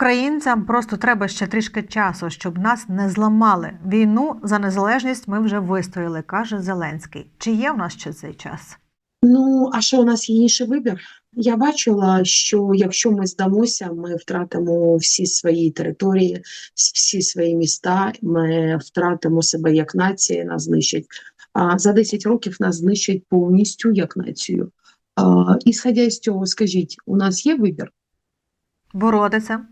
Українцям просто треба ще трішки часу, щоб нас не зламали. Війну за незалежність ми вже вистояли, каже Зеленський. Чи є в нас ще цей час? Ну, а що у нас є інший вибір? Я бачила, що якщо ми здамося, ми втратимо всі свої території, всі свої міста, ми втратимо себе як нація, нас знищать. А за 10 років нас знищать повністю як націю. А, ісходя з цього, скажіть, у нас є вибір Боротися.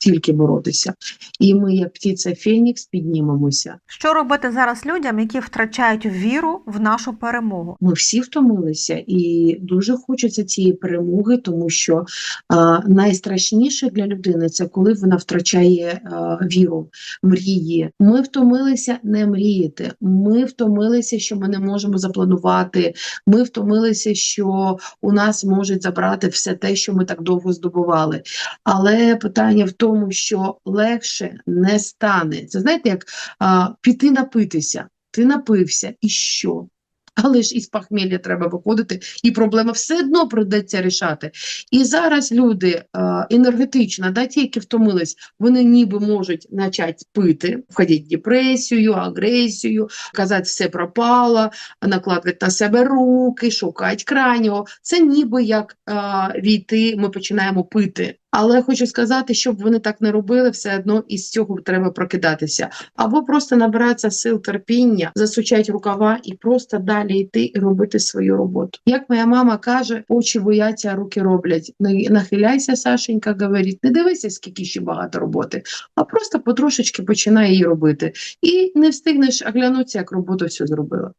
Тільки боротися, і ми, як птиця Фенікс, піднімемося. Що робити зараз людям, які втрачають віру в нашу перемогу? Ми всі втомилися, і дуже хочеться цієї перемоги, тому що а, найстрашніше для людини це коли вона втрачає а, віру, мрії. Ми втомилися не мріяти. Ми втомилися, що ми не можемо запланувати. Ми втомилися, що у нас можуть забрати все те, що ми так довго здобували. Але питання в тому, що легше не стане. Це знаєте, як а, піти напитися. Ти напився, і що? Але ж із похмілля треба виходити, і проблема все одно прийдеться рішати. І зараз люди енергетично, да, ті, які втомились, вони ніби можуть почати пити, входити в депресію, агресію, казати, все пропало, накладати на себе руки, шукати крайнього. Це ніби як е, війти, ми починаємо пити. Але хочу сказати, щоб вони так не робили, все одно із цього треба прокидатися або просто набиратися сил терпіння, засучать рукава і просто далі йти і робити свою роботу. Як моя мама каже, очі бояться, руки роблять. Нахиляйся, Сашенька, говорить, не дивися, скільки ще багато роботи, а просто потрошечки починай її робити. І не встигнеш оглянутися, як роботу всю зробила.